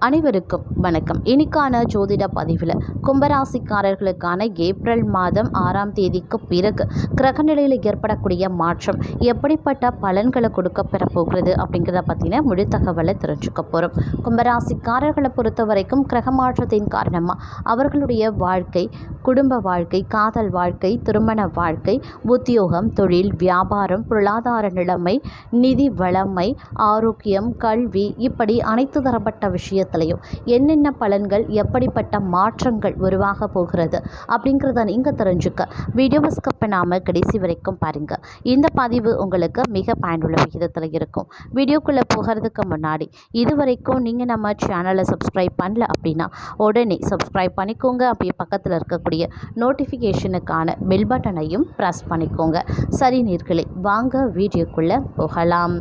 அனைவருக்கும் வணக்கம். இனிக்கான ஜோதிட பதிவில் கும்பராசிக்காரர்களுக்கான ஏப்ரல் மாதம் ஆறாம் தேதிக்கு பிறகு கிரகநிலையில் ஏற்படக்கூடிய மாற்றம் எப்படிப்பட்ட பலன்களை கொடுக்க போகிறது அப்படிங்கிறத பற்றின முழு தகவலை தெரிஞ்சுக்க போகிறோம் கும்பராசிக்காரர்களை பொறுத்த வரைக்கும் கிரக மாற்றத்தின் காரணமாக அவர்களுடைய வாழ்க்கை குடும்ப வாழ்க்கை காதல் வாழ்க்கை திருமண வாழ்க்கை உத்தியோகம் தொழில் வியாபாரம் பொருளாதார நிலைமை நிதி வளமை ஆரோக்கியம் கல்வி இப்படி அனைத்து தரப்பட்ட விஷயத்திலையும் என்னென்ன பலன்கள் எப்படிப்பட்ட மாற்றங்கள் உருவாக போகிறது அப்படிங்கிறத நீங்கள் தெரிஞ்சுக்க. வீடியோவை ஸ்கப் பண்ணாமல் கடைசி வரைக்கும் பாருங்கள் இந்த பதிவு உங்களுக்கு மிக பயனுள்ள விகிதத்தில் இருக்கும். வீடியோக்குள்ளே போகிறதுக்கு முன்னாடி இது வரைக்கும் நீங்கள் நம்ம சேனலை சப்ஸ்கிரைப் பண்ணல அப்படின்னா உடனே சப்ஸ்கிரைப் பண்ணிக்கோங்க. அப்படியே பக்கத்தில் இருக்கக்கூடிய நோட்டிஃபிகேஷனுக்கான பெல் பட்டனையும் ப்ரெஸ் பண்ணிக்கோங்க. சரி நீர்களே வாங்க வீடியோக்குள்ளே போகலாம்.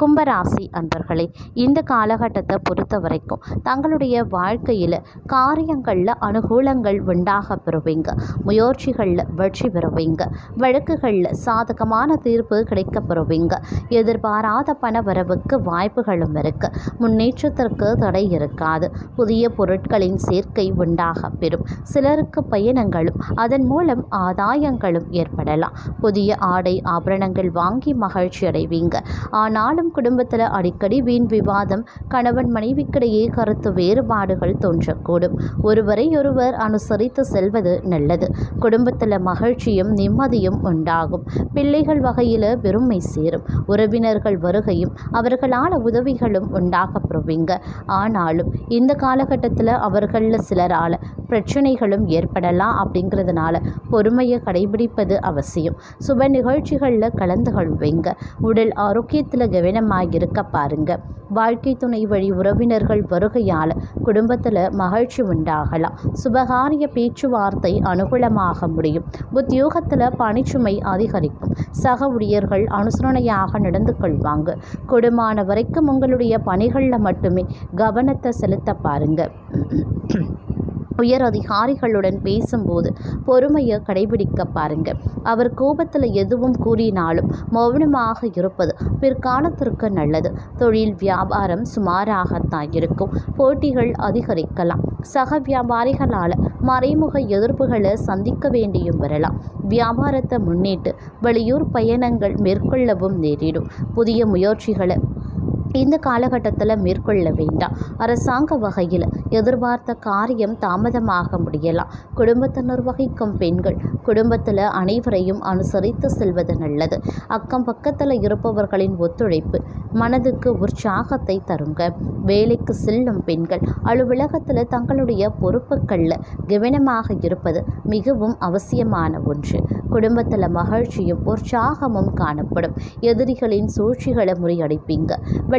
கும்பராசி அன்பர்களே இந்த காலகட்டத்தை பொறுத்த வரைக்கும் தங்களுடைய வாழ்க்கையில் காரியங்களில் அனுகூலங்கள் உண்டாக பெறுவீங்க. முயற்சிகளில் வெற்றி பெறுவீங்க. வழக்குகளில் சாதகமான தீர்ப்பு கிடைக்க பெறுவீங்க. எதிர்பாராத பண வரவுக்கு வாய்ப்புகளும் இருக்கு. முன்னேற்றத்திற்கு தடை இருக்காது. புதிய பொருட்களின் சேர்க்கை உண்டாக பெறும். சிலருக்கு பயணங்களும் அதன் மூலம் ஆதாயங்களும் ஏற்படலாம். புதிய ஆடை ஆபரணங்கள் வாங்கி மகிழ்ச்சி அடைவீங்க. ஆனாலும் குடும்பத்தில் அடிக்கடி வீண் விவாதம் கணவன் மனைவிக்கிடையே கருத்து வேறுபாடுகள் தோன்றக்கூடும். ஒருவரை ஒருவர் அனுசரித்து செல்வது நல்லது. குடும்பத்தில் மகிழ்ச்சியும் நிம்மதியும் உண்டாகும். பிள்ளைகள் வகையில் பெருமை சேரும். உறவினர்கள் வருகையும் அவர்களால் உதவிகளும் உண்டாக பெறுவீங்க ஆனாலும் இந்த காலகட்டத்தில் அவர்களில் சிலரால் பிரச்சனைகளும் ஏற்படலாம் அப்படிங்கிறதுனால பொறுமையை கடைபிடிப்பது அவசியம். சுப நிகழ்ச்சிகளில் கலந்து கொள்வீங்க உடல் ஆரோக்கியத்தில் கவனமாக இருக்க பாருங்க. வாழ்க்கை துணை வழி உறவினர்கள் வருகையால் குடும்பத்தில் மகிழ்ச்சி உண்டாகலாம். சுபகாரிய பேச்சுவார்த்தை அனுகூலமாக முடியும். உத்தியோகத்தில் பணிச்சுமை அதிகரிக்கும். சக ஊழியர்கள் அனுசரணையாக நடந்து கொள்வாங்க. கொடுமான வரைக்கும் உங்களுடைய பணிகளில் மட்டுமே கவனத்தை செலுத்த பாருங்க. உயர் அதிகாரிகளுடன் பேசும்போது பொறுமையை கடைபிடிக்க பாருங்க. அவர் கோபத்தில் எதுவும் கூறினாலும் மௌனமாக இருப்பது பிற்காலத்திற்கு நல்லது. தொழில் வியாபாரம் சுமாராகத்தான் இருக்கும். போட்டிகள் அதிகரிக்கலாம். சக வியாபாரிகளால் மறைமுக எதிர்ப்புகளை சந்திக்க வேண்டியும் வரலாம். வியாபாரத்தை முன்னிட்டு வெளியூர் பயணங்கள் மேற்கொள்ளவும் நேரிடும். புதிய முயற்சிகளை இந்த காலகட்டத்தில் மேற்கொள்ள வேண்டாம். அரசாங்க வகையில் எதிர்பார்த்த காரியம் தாமதமாக முடியலாம். குடும்பத்தினர் வகிக்கும் பெண்கள் குடும்பத்தில் அனைவரையும் அனுசரித்து செல்வது நல்லது. அக்கம் பக்கத்தில் இருப்பவர்களின் ஒத்துழைப்பு மனதுக்கு உற்சாகத்தை தருங்க. வேலைக்கு செல்லும் பெண்கள் அலுவலகத்தில் தங்களுடைய பொறுப்புகளில் கவனமாக இருப்பது மிகவும் அவசியமான ஒன்று. குடும்பத்தில் மகிழ்ச்சியும் உற்சாகமும் காணப்படும். எதிரிகளின் சூழ்ச்சிகளை முறியடிப்பீங்க.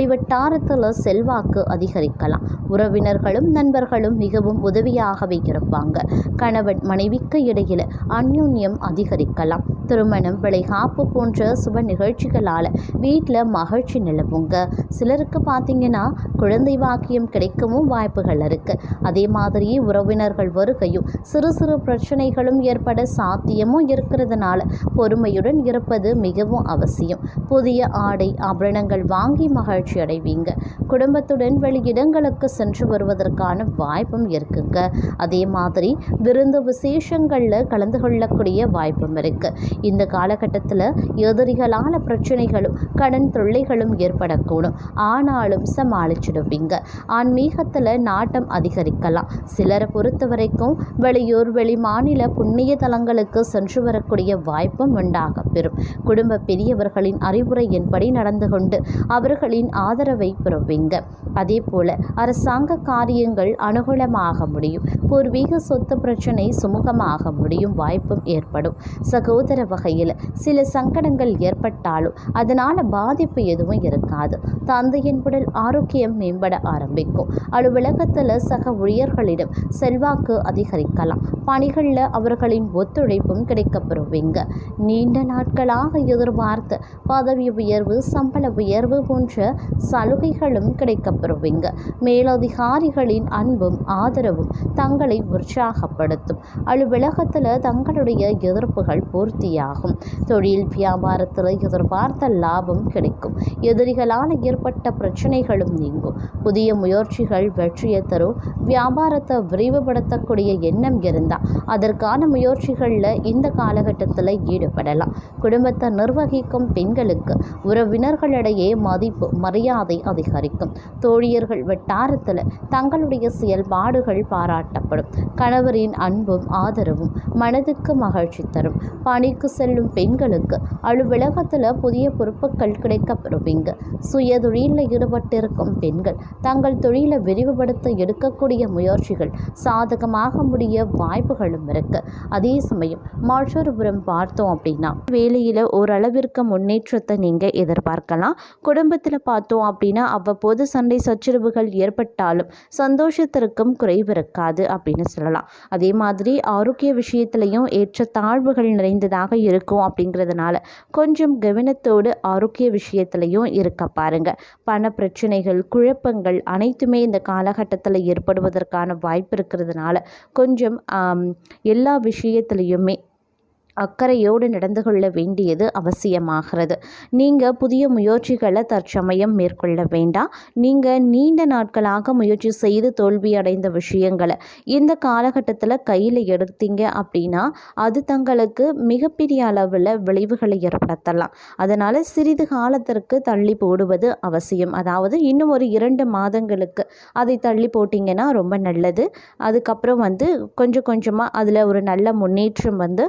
வெளிவட்டாரத்தில் செல்வாக்கு அதிகரிக்கலாம். உறவினர்களும் நண்பர்களும் மிகவும் உதவியாகவே இருப்பாங்க. கணவன் மனைவிக்கு இடையில் அந்யோன்யம் அதிகரிக்கலாம். திருமணம் வளைகாப்பு போன்ற சுப நிகழ்ச்சிகளால் வீட்டில் மகிழ்ச்சி நிலவுங்க. சிலருக்கு பார்த்தீங்கன்னா குழந்தை வாக்கியம் கிடைக்கவும் வாய்ப்புகள் இருக்குது அதே மாதிரி உறவினர்கள் வருகையும் சிறு சிறு பிரச்சனைகளும் ஏற்பட சாத்தியமும் இருக்கிறதுனால பொறுமையுடன் இருப்பது மிகவும் அவசியம். புதிய ஆடை ஆபரணங்கள் வாங்கி மகிழ்ச்சி அடைவீங்க. குடும்பத்துடன் வெளியிடங்களுக்கு சென்று வருவதற்கான வாய்ப்பும் இருக்குங்க. அதே மாதிரி விருந்து விசேஷங்களில் கலந்து கொள்ளக்கூடிய வாய்ப்பும் இருக்குது இந்த காலகட்டத்தில் எதிரிகளான பிரச்சனைகளும் கடன் தொல்லைகளும் ஏற்படக்கூடும். ஆனாலும் சமாளிச்சிடுவீங்க. ஆன்மீகத்தில் நாட்டம் அதிகரிக்கலாம். சிலரை பொறுத்த வரைக்கும் வெளியூர் வெளி மாநில புண்ணிய தலங்களுக்கு சென்று வரக்கூடிய வாய்ப்பும் உண்டாக பெறும் குடும்ப பெரியவர்களின் அறிவுரையின்படி நடந்து கொண்டு அவர்களின் ஆதரவை பெறுவீங்க. அதே போல அரசாங்க காரியங்கள் அனுகூலமாக முடியும். பூர்வீக சொத்து பிரச்சனை சுமூகமாக முடியும். வாய்ப்பும் ஏற்படும். சகோதர வகையில் சில சங்கடங்கள் ஏற்பட்டாலும் அதனால் பாதிப்பு எதுவும் இருக்காது. தந்தையின் உடல் ஆரோக்கியம் மேம்பட ஆரம்பிக்கும். அலுவலகத்தில் சக ஊழியர்களிடம் செல்வாக்கு அதிகரிக்கலாம். பணிகளில் அவர்களின் ஒத்துழைப்பும் கிடைக்கப்பெறுவீங்க. நீண்ட நாட்களாக எதிர்பார்த்த பதவி உயர்வு சம்பள உயர்வு போன்ற சலுகைகளும் கிடைக்கப்பெறுவீங்க. மேலதிகாரிகளின் அன்பும் ஆதரவும் தங்களை உற்சாகப்படுத்தும். அலுவலகத்தில் தங்களுடைய எதிர்ப்புகள் பூர்த்தியாக வெற்றியாகும் தொழில் வியாபாரத்தில் எதிர்பார்த்த லாபம் கிடைக்கும். எதிரிகளால் ஏற்பட்ட பிரச்சனைகளும் நீங்கும். புதிய முயற்சிகள் வெற்றியை தரும். வியாபாரத்தை விரிவுபடுத்தக்கூடிய எண்ணம் இருந்தால் அதற்கான முயற்சிகளில் இந்த காலகட்டத்தில் ஈடுபடலாம். குடும்பத்தை நிர்வகிக்கும் பெண்களுக்கு உறவினர்களிடையே மதிப்பு மரியாதை அதிகரிக்கும். தோழியர்கள் வட்டாரத்தில் தங்களுடைய செயல்பாடுகள் பாராட்டப்படும். கணவரின் அன்பும் ஆதரவும் மனதுக்கு மகிழ்ச்சி தரும். பணி வேலைக்கு செல்லும் பெண்களுக்கு அலுவலகத்தில் புதிய பொறுப்புகள் கிடைக்கப்பெறுவீங்க. சுய தொழிலில் ஈடுபட்டிருக்கும் பெண்கள் தங்கள் தொழிலை விரிவுபடுத்த எடுக்கக்கூடிய முயற்சிகள் சாதகமாக முடிய வாய்ப்புகளும் இருக்கு. அதே சமயம் மற்றொரு புறம் பார்த்தோம் அப்படின்னா வேலையில் ஓரளவிற்கு முன்னேற்றத்தை நீங்கள் எதிர்பார்க்கலாம். குடும்பத்தில் பார்த்தோம் அப்படின்னா அவ்வப்போது சண்டை சச்சரவுகள் ஏற்பட்டாலும் சந்தோஷத்திற்கும் குறைவு இருக்காது அப்படின்னு சொல்லலாம். அதே மாதிரி ஆரோக்கிய விஷயத்திலையும் ஏற்ற தாழ்வுகள் நிறைந்ததாக இருக்கும் அப்படிங்கிறதுனால கொஞ்சம் கவனத்தோடு ஆரோக்கிய விஷயத்திலையும் இருக்க பாருங்க. பண பிரச்சனைகள் குழப்பங்கள் அனைத்துமே இந்த காலகட்டத்தில் ஏற்படுவதற்கான வாய்ப்பு இருக்கிறதுனால கொஞ்சம் எல்லா விஷயத்துலையுமே அக்கறையோடு நடந்து கொள்ள வேண்டியது அவசியமாகிறது. நீங்கள் புதிய முயற்சிகளை தற்சமயம் மேற்கொள்ள வேண்டாம். நீங்கள் நீண்ட நாட்களாக முயற்சி செய்து தோல்வி அடைந்த விஷயங்களை இந்த காலகட்டத்தில் கையில் எடுத்தீங்க அப்படின்னா அது தங்களுக்கு மிகப்பெரிய அளவில் விளைவுகளை ஏற்படுத்தலாம். அதனால் சிறிது காலத்திற்கு தள்ளி போடுவது அவசியம். அதாவது இன்னும் ஒரு இரண்டு மாதங்களுக்கு அதை தள்ளி போட்டிங்கன்னா ரொம்ப நல்லது. அதுக்கப்புறம் வந்து கொஞ்சம் கொஞ்சமாக அதில் ஒரு நல்ல முன்னேற்றம் வந்து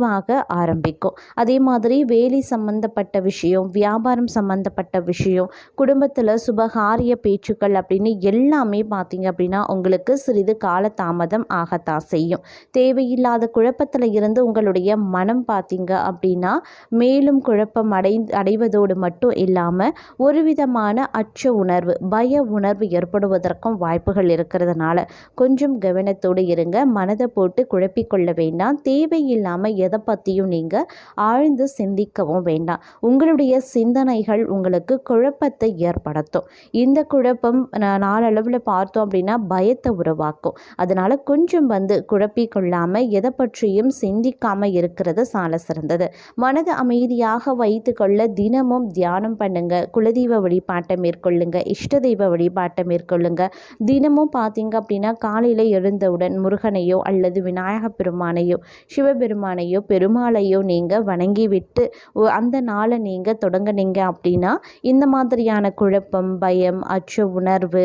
உருவாக ஆரம்பிக்கும். அதே மாதிரி வேலை சம்பந்தப்பட்ட விஷயம் வியாபாரம் சம்பந்தப்பட்ட விஷயம் குடும்பத்தில் சுபகாரிய பேச்சுக்கள் அப்படின்னு எல்லாமே பார்த்தீங்க அப்படின்னா உங்களுக்கு சிறிது கால தாமதம் ஆகத்தான் செய்யும். தேவையில்லாத குழப்பத்தில் இருந்து உங்களுடைய மனம் பார்த்தீங்க அப்படின்னா மேலும் குழப்பம் அடை அடைவதோடு மட்டும் இல்லாமல் ஒரு விதமான அச்ச உணர்வு பய உணர்வு ஏற்படுவதற்கும் வாய்ப்புகள் இருக்கிறதுனால கொஞ்சம் கவனத்தோடு இருங்க. மனதை போட்டு குழப்பிக்கொள்ள வேண்டாம். தேவையில்லாமல் எதை பற்றியும் நீங்கள் ஆழ்ந்து சிந்திக்கவும் வேண்டாம். உங்களுடைய சிந்தனைகள் உங்களுக்கு குழப்பத்தை ஏற்படுத்தும். இந்த குழப்பம் நாளளவில் பார்த்தோம் அப்படின்னா பயத்தை உருவாக்கும். அதனால் கொஞ்சம் வந்து குழப்பிக்கொள்ளாமல் எதை பற்றியும் சிந்திக்காமல் இருக்கிறது சால சிறந்தது. மனது அமைதியாக வைத்துக்கொள்ள தினமும் தியானம் பண்ணுங்க. குலதெய்வ வழிபாட்டை மேற்கொள்ளுங்க. இஷ்ட தெய்வ வழிபாட்டை மேற்கொள்ளுங்க. தினமும் பார்த்தீங்க அப்படின்னா காலையில் எழுந்தவுடன் முருகனையோ அல்லது விநாயக பெருமானையோ சிவபெருமானையோ பெருமாளையோ நீங்கள் வணங்கிவிட்டு அந்த நாளை நீங்கள் தொடங்குனீங்க அப்படின்னா இந்த மாதிரியான குழப்பம் பயம் அச்ச உணர்வு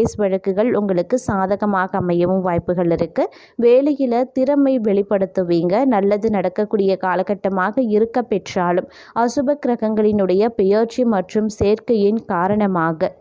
வழக்குகள் உங்களுக்கு சாதகமாக அமையவும் வாய்ப்புகள் இருக்குது வேலையில் திறமை வெளிப்படுத்துவீங்க. நல்லது நடக்கக்கூடிய காலகட்டமாக இருக்க பெற்றாலும் அசுப கிரகங்களினுடைய பெயர்ச்சி மற்றும் சேர்க்கையின் காரணமாக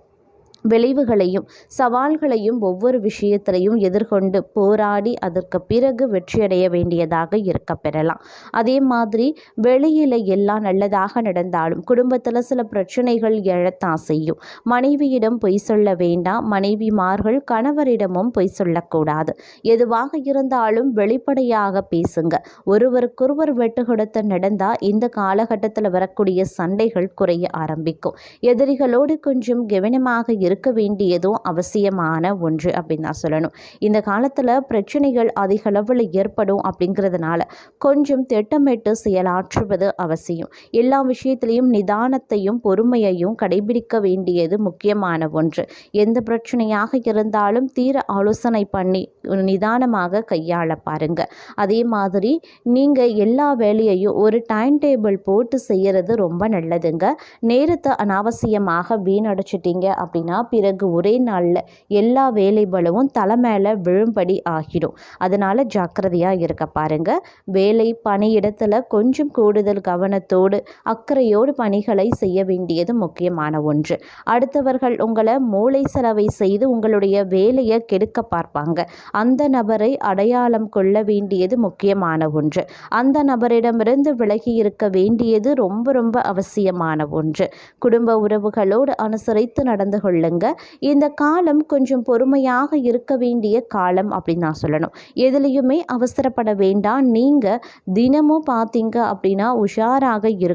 விளைவுகளையும் சவால்களையும் ஒவ்வொரு விஷயத்திலையும் எதிர்கொண்டு போராடி அதற்கு பிறகு வெற்றியடைய வேண்டியதாக இருக்க பெறலாம். அதே மாதிரி வெளியில் எல்லாம் நல்லதாக நடந்தாலும் குடும்பத்தில் சில பிரச்சனைகள் எழத்தான் செய்யும். மனைவியிடம் பொய் சொல்ல வேண்டாம் மனைவிமார்கள் கணவரிடமும் பொய் சொல்லக்கூடாது. எதுவாக இருந்தாலும் வெளிப்படையாக பேசுங்க. ஒருவருக்கொருவர் வெட்டு கொடுத்து நடந்தால் இந்த காலகட்டத்தில் வரக்கூடிய சண்டைகள் குறைய ஆரம்பிக்கும். எதிரிகளோடு கொஞ்சம் கவனமாக இருக்க வேண்டியதும் அவசியமான ஒன்று அப்படின்னு தான் சொல்லணும். இந்த காலத்தில் பிரச்சனைகள் அதிக அளவில் ஏற்படும் அப்படிங்கிறதுனால கொஞ்சம் திட்டமிட்டு செயலாற்றுவது அவசியம். எல்லா விஷயத்திலையும் நிதானத்தையும் பொறுமையையும் கடைபிடிக்க வேண்டியது முக்கியமான ஒன்று. எந்த பிரச்சனையாக இருந்தாலும் தீர ஆலோசனை பண்ணி நிதானமாக கையாள பாருங்க. அதே மாதிரி நீங்கள் எல்லா வேலையையும் ஒரு டைம் டேபிள் போட்டு செய்கிறது ரொம்ப நல்லதுங்க. நேரத்தை அனாவசியமாக வீணடிச்சிட்டீங்க அப்படின்னா பிறகு ஒரே நாளில் எல்லா வேலை பளுவும் தலை மேலே விழும்படி ஆகிடும். அதனால் ஜாக்கிரதையாக இருக்க பாருங்கள் வேலை பணியிடத்தில் கொஞ்சம் கூடுதல் கவனத்தோடு அக்கறையோடு பணிகளை செய்ய வேண்டியது முக்கியமான ஒன்று. அடுத்தவர்கள் உங்களை மூளை செலவை செய்து உங்களுடைய வேலையை கெடுக்க பார்ப்பாங்க. அந்த நபரை அடையாளம் கொள்ள வேண்டியது முக்கியமான ஒன்று. அந்த நபரிடமிருந்து விலகி இருக்க வேண்டியது ரொம்ப ரொம்ப அவசியமான ஒன்று. குடும்ப உறவுகளோடு அனுசரித்து நடந்து பாருங்க இந்த காலம் கொஞ்சம் பொறுமையாக இருக்க வேண்டிய காலம் அப்படின்னு நான் சொல்லணும். எதுலேயுமே அவசரப்பட வேண்டாம். நீங்கள் தினமும் பார்த்தீங்க அப்படின்னா உஷாராக இருக்க